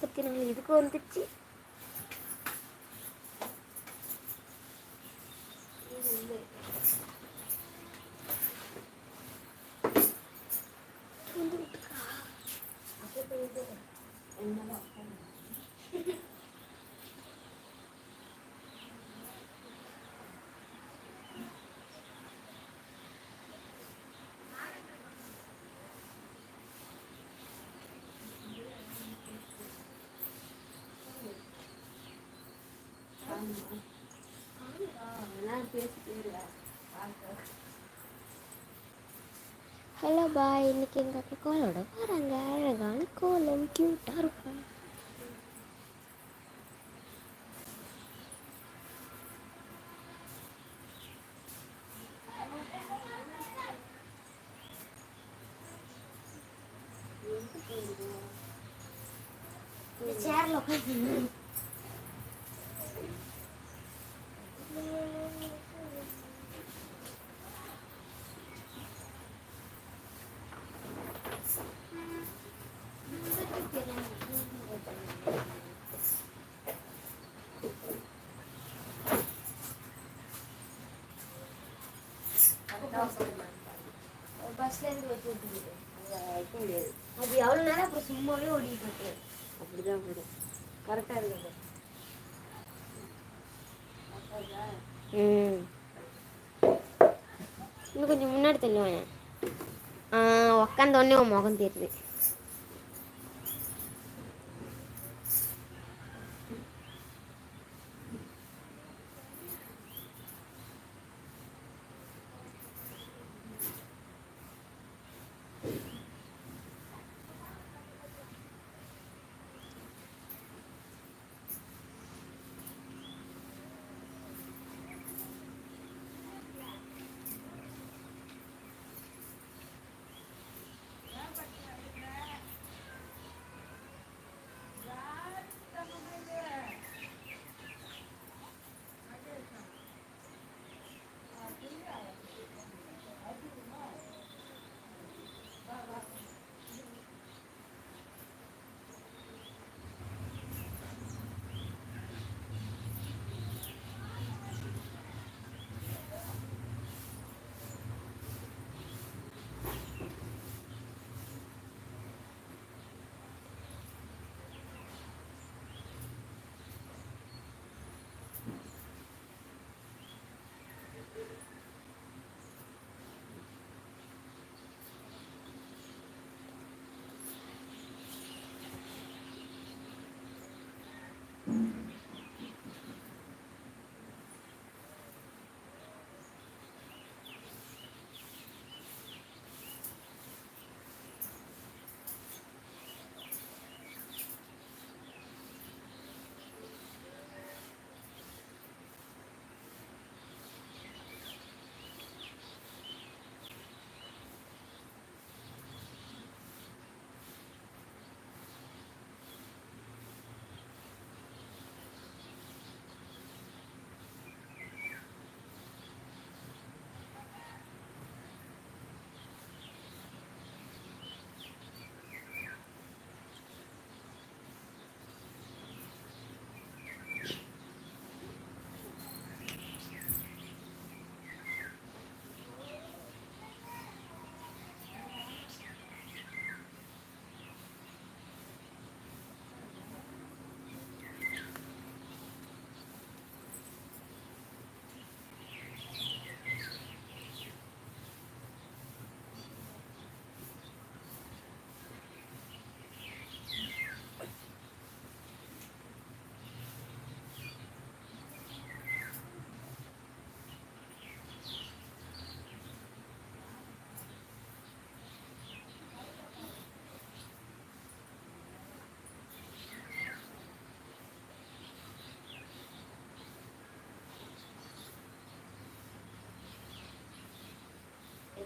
പറ്റി നിങ്ങൾ ഇത് കൊന്തിച്ച് എന്നാ ஹலோ பாய் இன்னைக்கு எங்கள் அக்கா கோலோட வராங்க அழகான கோலம் க்யூட்டாக இருக்கும் சேர்ல உட்காந்து பஸ்ல இருந்து வச்சு வைக்க முடியாது அது எவ்வளோ நேரம் அப்புறம் சும்மாவே ஓடிட்டு இருக்கு? அப்படிதான் போடும் கரெக்டாக இருக்குது. ம். இன்னும் கொஞ்சம் முன்னாடி தள்ளுவேன். உக்காந்த உடனே உன் முகம் தெரியுது.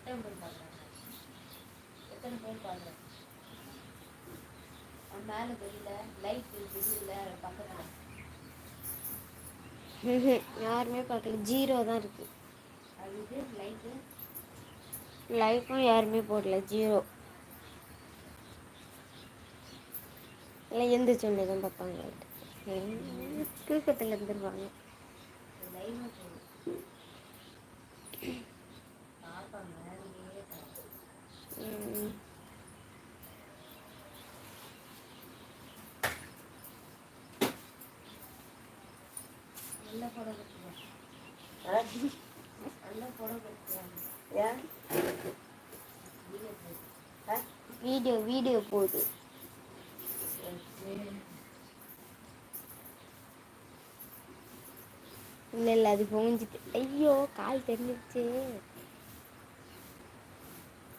எத்தனை பேர் பார்க்குறாங்க எத்தனை பேர் பார்க்குறாங்க மேலே தெரியல லைட் தெரியல பக்கத்தில். யாருமே பார்க்கல ஜீரோ தான் இருக்கு. அது லைட்டு லைஃப்பும் யாருமே போடல. ஜீரோ இல்லை எந்திரிச்ச உடனே தான் பார்ப்பாங்க. தூக்கத்தில் இருந்துருவாங்க. லைவ் போகும் பார்ப்பாங்க நீங்களே பார்ப்போம் ம். நல்ல படம் கட்டுவாங்க நல்ல படம் கட்டுவாங்க வீடியோ வீடியோ போகுது இல்லை இல்லை அது புகுஞ்சிட்டு. ஐயோ கால் தெரிஞ்சிருச்சு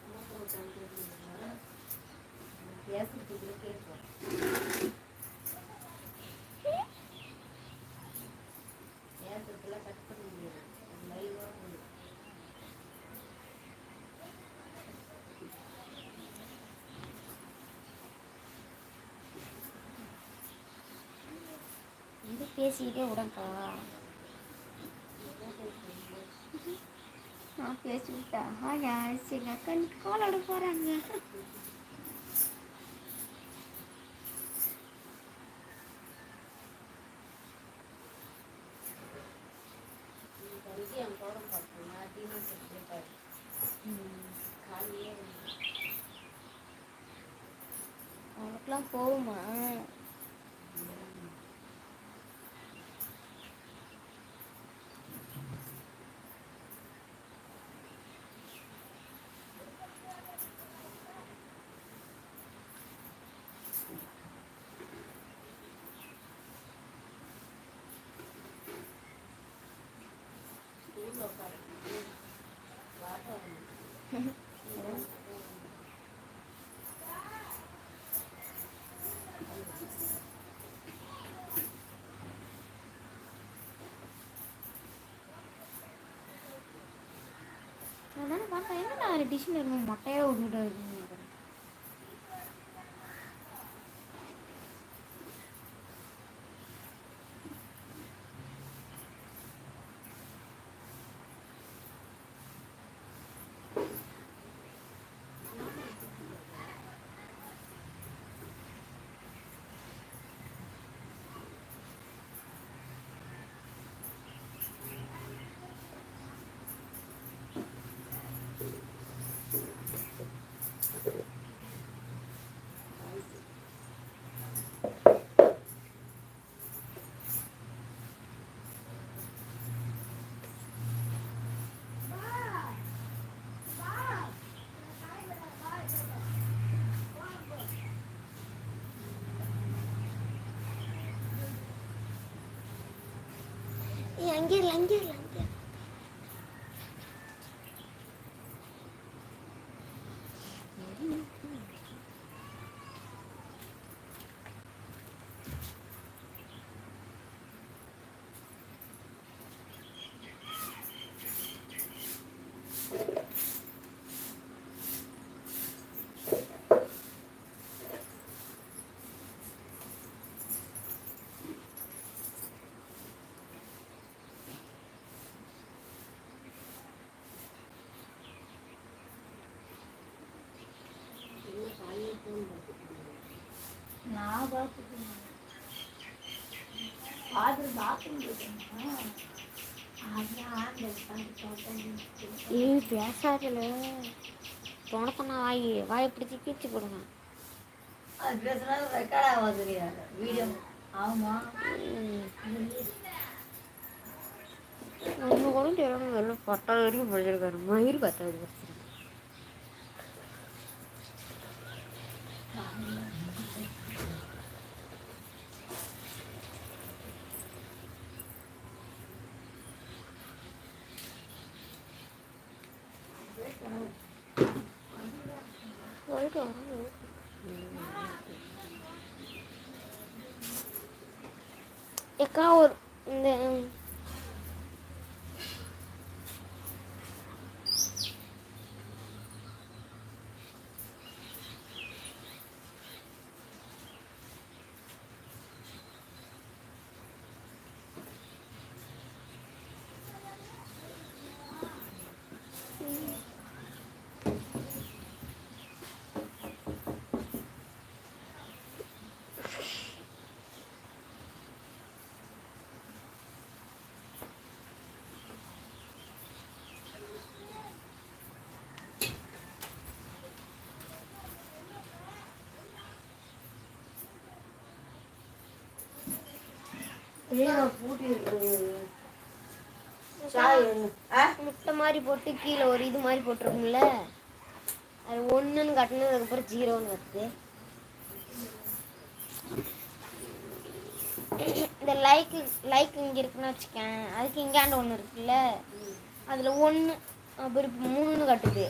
பேசுறதுக்குள்ள கேட்போம் பேசுறதுல கட் பண்ண முடியாது லைவாக போகும் இது பேசிக்கிட்டே விடப்பா நான் பேசி விட்டா ஹாயா எங்க அக்கா காலோட போறாங்க அவனுக்குலாம் போகுமா அதானே பார்த்தா என்ன நான் டிஷ்ஷில் இருக்கும் மொட்டையாக விட்டுட்டு இருக்குன்னு ஏய் அங்கே இல்லை அங்கே இல்லை அங்கே இரு. இன்னும் காலையே ஃபோன் பார்த்துட்டு நான் பார்த்துக்கேன் ஆர்டர் உட்காந்து ஏய் பேசாதல. தோணத்தனா வாய் வாயை பிடிச்சி கீச்சு போடுங்க. அது பேசுனா ரெக்கார்ட் ஆகாது வீடியோ. ஆமா. ஒன்று கூட தெரியாம வெறும் பத்தாவது வரைக்கும் படிச்சிருக்காரு. மயிர் பத்தாவது படிச்சிருக்காரு. lấy rồi Ecco, முட்டை மாதிரி போட்டு கீழே ஒரு இது மாதிரி போட்டிருக்கும்ல? அது ஒன்றுன்னு கட்டினது அதுக்கப்புறம் ஜீரோன்னு வருது. இந்த லைக்கு லைக் இங்கே இருக்குன்னு வச்சுக்கேன். அதுக்கு இங்காண்டு ஒன்று இருக்குல்ல? அதில் ஒன்று அப்புறம் மூணுன்னு கட்டுது.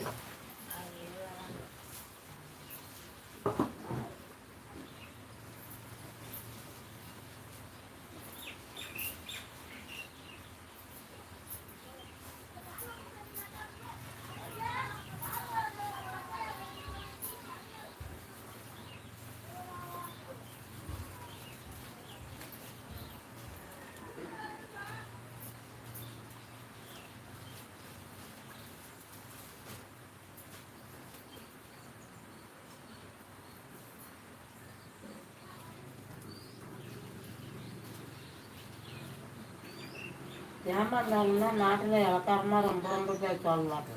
ஏமாந்தாங்கன்னா நாட்டில் இலக்காரமாக ரொம்ப ரொம்ப சொல்லலாம்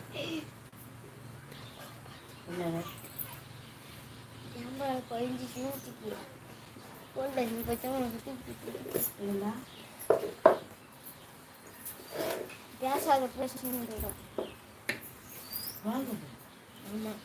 என்ன பேசாத வாங்க. ஆமாம்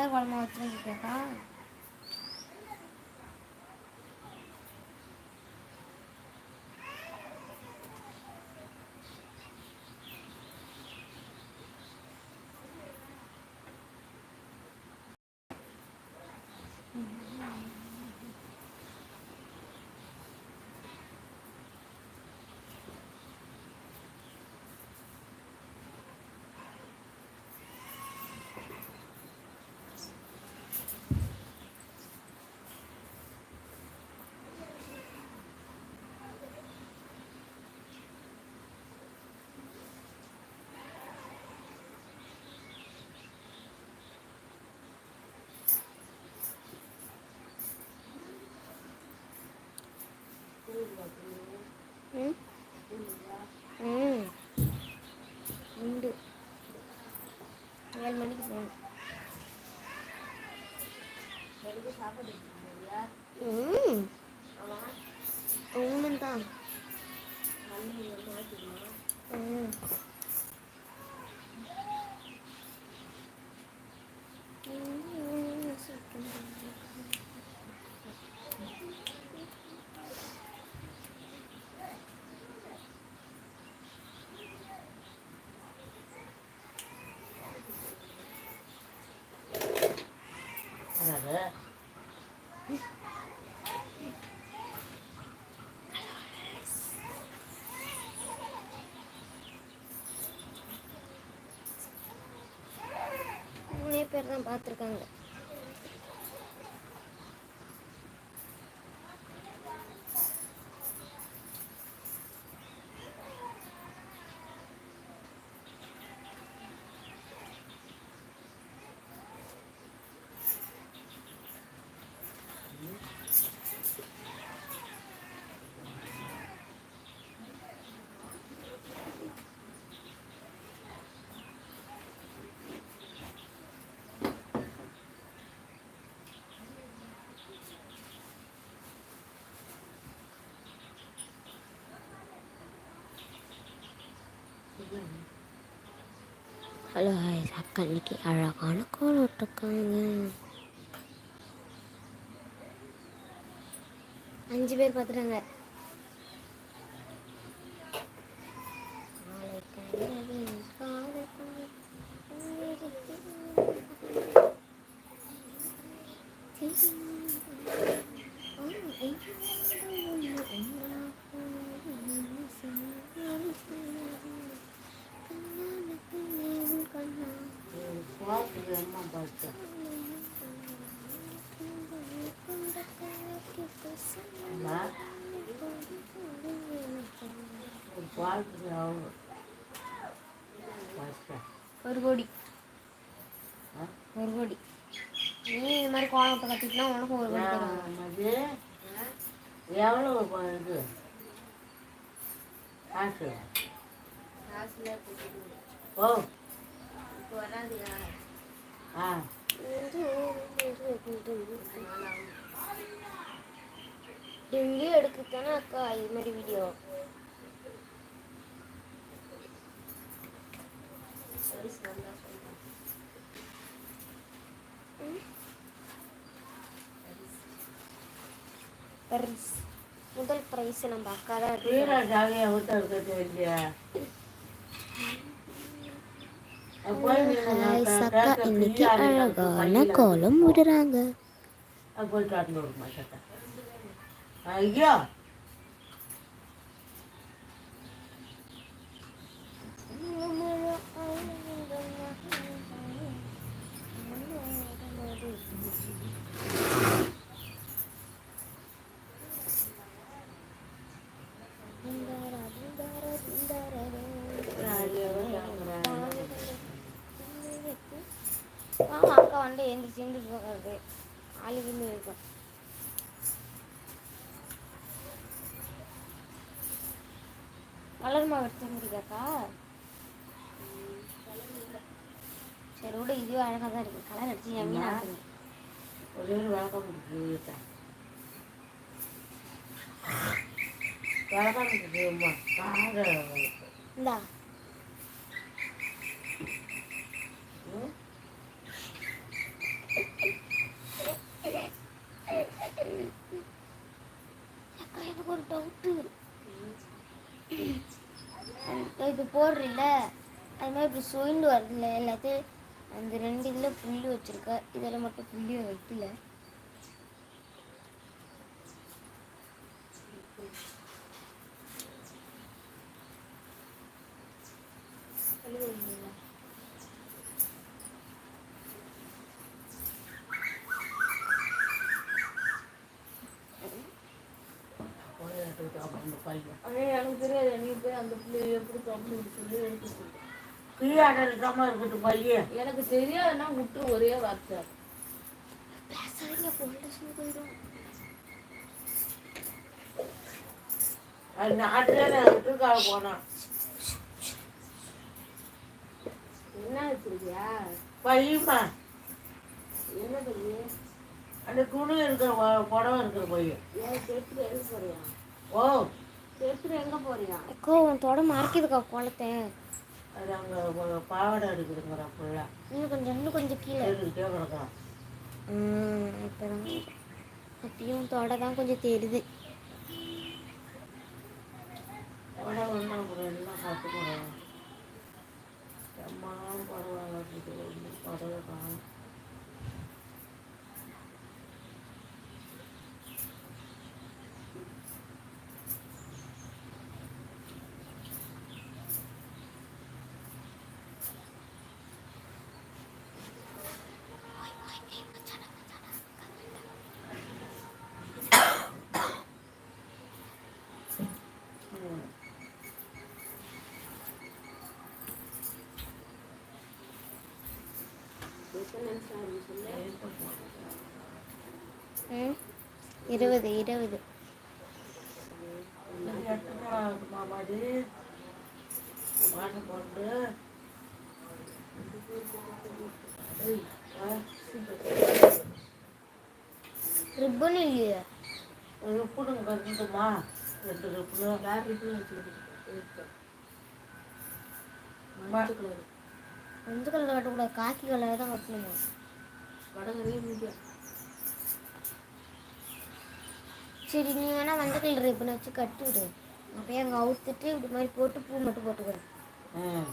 கலர் குழம்பு வச்சுருக்கேக்கா ம் ம் உண்டு. ஏழு மணிக்கு போகணும். ம். உண்மைதான் ம். perdan botirganda hello hi. அக்கா இன்னைக்கு அழகான கோலம் விட்டுருக்காங்க அஞ்சு பேர் பார்த்துட்டாங்க. கண்ணான ஒரு கோடி. ஆ? ஒரு கோடி. நீ இந்த மாதிரி கோலத்தை கட்டிட்டுனா உனக்கும் ஒரு கோடி அது எவ்வளோ இது? காசு. காசுல ஓ. இப்போ வராதுயா? ஆ டெய்லியும் எடுக்குதானே அக்கா இது மாதிரி வீடியோ சரி நல்லா சொல்றேன் பரிஸ் முதல் ப்ரைஸ் நம்ம அக்கா தான் எடுத்து வீரா ஜாலியாக ஊற்ற இருக்கிறது இல்லையா சக்கா இன்னைக்கு அழகான கோலம் விடுறாங்க வந்து எந்திரிச்சு எந்திரிச்சு போகிறது ஆளுக்குமே இருக்கும். கலர் மாவு எடுத்து முடியாக்கா சரி விட இதுவே அழகாக தான் இருக்கு. கலர் அடிச்சு இருக்குது ஒரே வீட்டை வழக்கம் இருக்குதும்மா கார இந்தா ம் அக்கா எனக்கு ஒரு டவுட்டு இப்போ போடுறீல்ல? அது மாதிரி இப்படி சுயிண்டு வரல எல்லாத்தையும் அந்த ரெண்டு இதில் புள்ளி வச்சுருக்க. இதில் மட்டும் புள்ளி வைக்கல போய் எடுத்துக்கிட்டு அவங்க பையன் அதே எனக்கு தெரியாது நீ போய் அந்த பிள்ளைய எப்படி தப்பு சொல்லி எடுத்து கீழாடல் தான் இருக்கட்டும் பையன் எனக்கு தெரியாதுன்னா விட்டு ஒரே வார்த்தை. போயிடும். அது நாட்டில் விட்டுருக்காக போனான் என்ன வச்சிருக்கியா? பையமா? என்ன பண்ணி அந்த துணி இருக்கிற புடவை இருக்கிற பையன் ஏன் செட்டு எங்க போறியா? ஓ. செட்டு எங்க போறியா? அக்கா உன் தொட மறைக்குதுக்கா குளத்தை அது அங்கே பாவாடை எடுக்குதுங்கிற ஃபுல்லாக இன்னும் கொஞ்சம் இன்னும் கொஞ்சம் கீழே. கேட்டுக்கிட்டே கிடக்கும் இப்போதான். அப்பயும் தொட தான் கொஞ்சம் தெரியுது புடவை ஒன்றும் அப்புறம் எல்லாம் கற்றுக்கிறோம் அம்மா புடவை வளர்த்துட்டு இருபது இருபது. மாமாடி ரிப்பன் இல்லையா? ஒரு ரெண்டு உப்பு மஞ்சள் கலர் மஞ்சள் கலர் கட்டக்கூடாது காக்கி கலர் தான் கட்டணுமா. வடகரையே முடியும் சரி நீ வேணா மஞ்சள் கலர் ரிப்பன் வச்சு கட்டி விடு அப்படியே அங்கே அவுத்துட்டு இப்படி மாதிரி போட்டு பூ மட்டும் போட்டுக்கிறேன். ம்.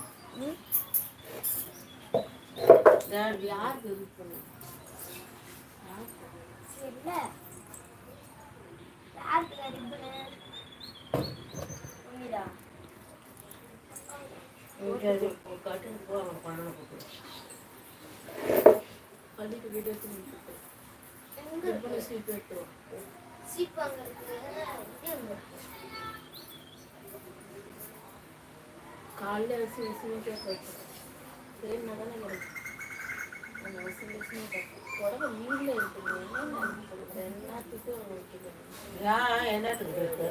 யாருக்கு யூஸ் யாருக்கு ரிப்பனு உண்மைதா கட்டிட்டு போகிறோம் பண்ண போட்டு போய் சீப்பு எடுத்து வா. சீப் வாங்குறதுக்கு இது ஒண்ணு. காலையில வச்சு விசினி கேட்க தானே கிடைக்கும். அந்த விசினி கேட்க உடம்பு வீட்டில் இருக்குது என்ன எல்லாத்துக்கும் ஏன் என்னத்துக்கு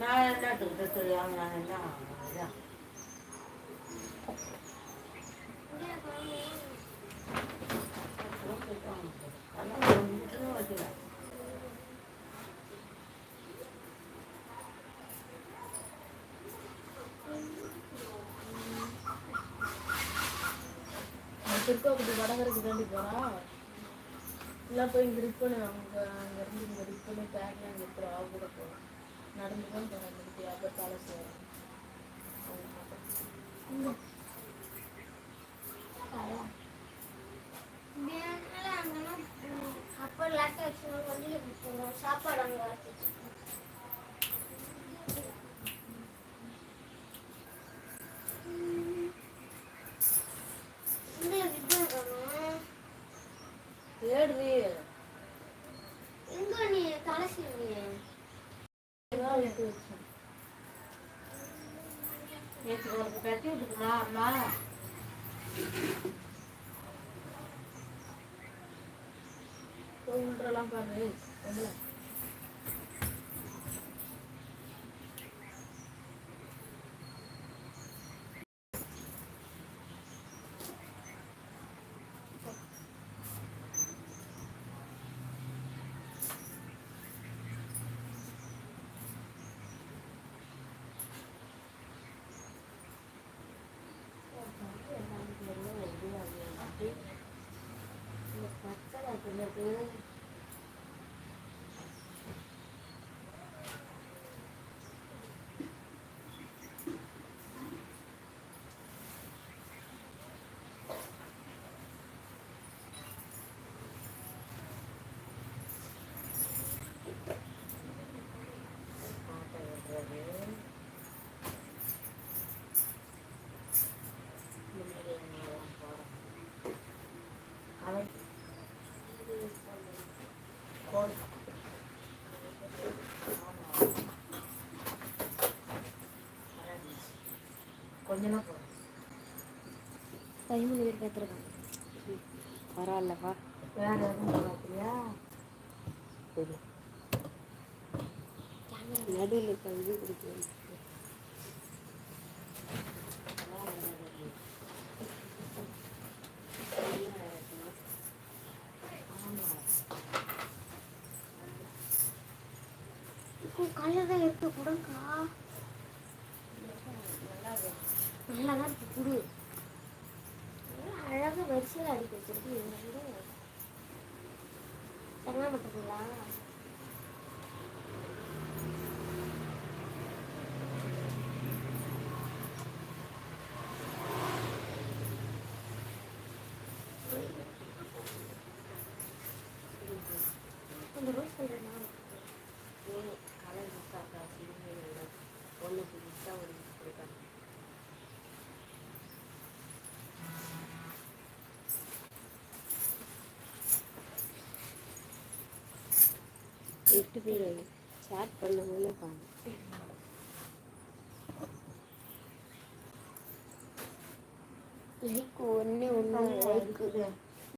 நான் என்னத்துக்கு தெரியாம நான் என்ன இதா? அப்புறம் போயிட்டு வாங்க. வடகரைக்கு தாண்டி இல்லை போய் இங்கே ரிப்பனு அங்கே அங்கேருந்து இங்கே ரிப்பனு பேக்லாம் அங்கே இருக்கிற ஆக கூட போகிறோம் நடந்து தான் போகிறோம் அங்கே அப்புறம் தலை சேரும் வேணும்னாலும் சாப்பாடு அங்கே. தேடுறி எங்க நீ. தலை வச்சேன் நேத்து உனக்கு கட்டி விட்டுக்குமா அம்மா? பாரு. ஒன்றும் இந்த பச்சை பிள்ளைக்கு மாட்டை விடுறது முன்னாடி எங்கேயும் போகிறோம் அவன் கோல் கொஞ்ச நாள் போகிறோம் பதிமூணு பேர் பார்த்துருக்காங்க பரவாயில்லப்பா வேற எதுவும் பார்க்கலையா? சரி. நடுவில் இருக்க இது பிடிக்கும் காலையில் தான் இருக்கு குடங்கா நல்லா தான் இருக்கு குடு அழகாக வரிசையில் அடிக்க வச்சிருக்கு இது வந்து தங்க மாட்டீங்களா எட்டு பேர் சேட் பண்ணவங்கள காணும் லைக் ஒன்று ஒன்று லைக் இருக்குது